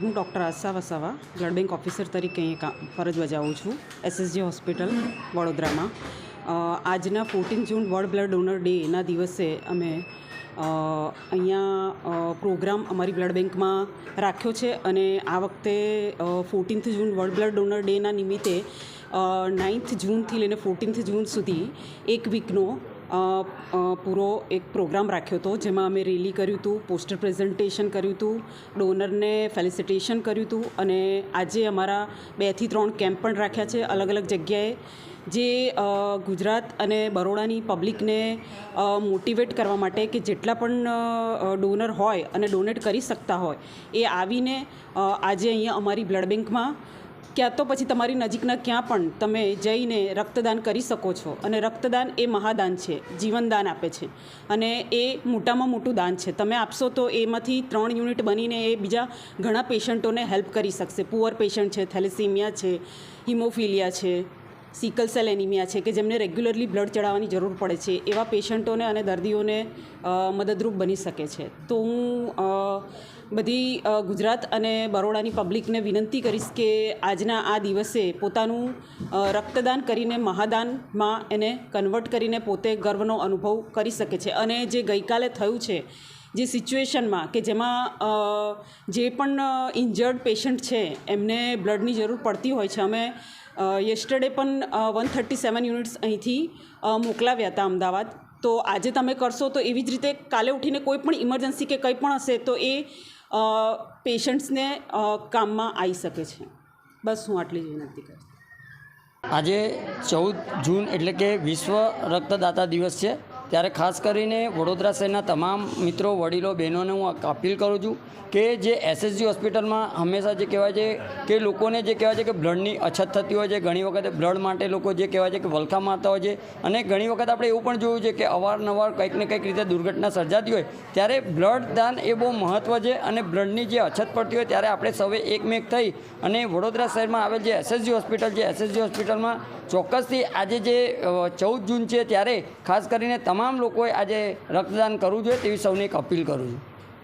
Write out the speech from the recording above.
હું doctor Asha Vasava, blood bank officer તરીકે અહીં ફરજ બજાવું છું એસએસજી હોસ્પિટલ, વડોદરામાં. આજના fourteen June world blood donor ડેના દિવસે અમે અહીંયા પ્રોગ્રામ અમારી બ્લડ બેંકમાં રાખ્યો છે અને આ વખતે fourteenth June world blood donor ડેના નિમિત્તે નાઇન્થ જૂનથી લઈને ફોર્ટીન્થ જૂન સુધી એક વીકનો પૂરો એક પ્રોગ્રામ રાખ્યો હતો, જેમાં અમે રેલી કર્યું હતું, પોસ્ટર પ્રેઝન્ટેશન કર્યું હતું, ડોનરને ફેલિસિટેશન કર્યું હતું, અને આજે અમારા બેથી ત્રણ કેમ્પ પણ રાખ્યા છે અલગ અલગ જગ્યાએ, જે ગુજરાત અને બરોડાની પબ્લિકને મોટિવેટ કરવા માટે કે જેટલા પણ ડોનર હોય અને ડોનેટ કરી શકતા હોય, એ આવીને આજે અહીંયા અમારી બ્લડ બેંકમાં ક્યાં તો પછી તમારી નજીકના ક્યાં પણ તમે જઈને રક્તદાન કરી શકો છો. અને રક્તદાન એ મહાદાન છે, જીવનદાન આપે છે. અને એ મોટામાં મોટું દાન છે. તમે આપશો તો એમાંથી ત્રણ યુનિટ બનીને એ બીજા ઘણા પેશન્ટોને હેલ્પ કરી શકશે. પુઅર પેશન્ટ છે, થેલેસીમિયા છે, હિમોફિલિયા છે સિકલ સેલ એનિમિયા છે કે જેમને રેગ્યુલરલી બ્લડ ચડાવવાની જરૂર પડે છે, એવા પેશન્ટોને અને દર્દીઓને મદદરૂપ બની શકે છે. તો હું બધી ગુજરાત અને બરોડાની પબ્લિકને વિનંતી કરીશ કે આજના આ દિવસે પોતાનું રક્તદાન કરીને મહાદાનમાં એને કન્વર્ટ કરીને પોતે ગર્વનો અનુભવ કરી શકે છે. અને જે ગઈકાલે થયું છે જે સિચ્યુએશનમાં કે જેમાં જે પણ ઇન્જર્ડ પેશન્ટ છે, એમને બ્લડની જરૂર પડતી હોય છે. અમે યસ્ટરડે પણ વન થર્ટી સેવન યુનિટ્સ અહીંથી મોકલાવ્યા હતા અમદાવાદ. તો આજે તમે કરશો તો એવી જ રીતે કાલે ઉઠીને કોઈ પણ ઇમરજન્સી કે કંઈ પણ હશે તો એ પેશન્ટ્સને કામમાં આવી શકે છે. બસ હું આટલી જ વિનંતી કરીશ આજે ચૌદ જૂન એટલે કે વિશ્વ રક્તદાતા દિવસ છે. ત્યારે ખાસ કરીને વડોદરા શહેરના તમામ મિત્રો, વડીલો, બહેનોને હું અપીલ કરું છું કે જે એસએસજી હોસ્પિટલમાં હંમેશા જે કહેવાય છે કે લોકોને જે કહેવાય છે કે બ્લડની અછત થતી હોય છે, ઘણી વખત બ્લડ માટે લોકો જે કહેવાય છે કે વલખા મારતા હોય છે અને ઘણી વખત આપણે એવું પણ જોયું છે કે અવારનવાર કંઈક ને કંઈક રીતે દુર્ઘટના સર્જાતી હોય. ત્યારે બ્લડ દાન એ બહુ મહત્ત્વ છે અને બ્લડની જે અછત પડતી હોય ત્યારે આપણે સૌએ એકમેક થઈ અને વડોદરા શહેરમાં આવેલ જે એસએસજી હોસ્પિટલ છે એસએસજી હોસ્પિટલમાં ચોક્કસથી આજે જે ચૌદ જૂન છે ત્યારે ખાસ કરીને તમામ લોકોએ આજે રક્તદાન કરવું જોઈએ તેવી સૌને એક અપીલ કરું છું.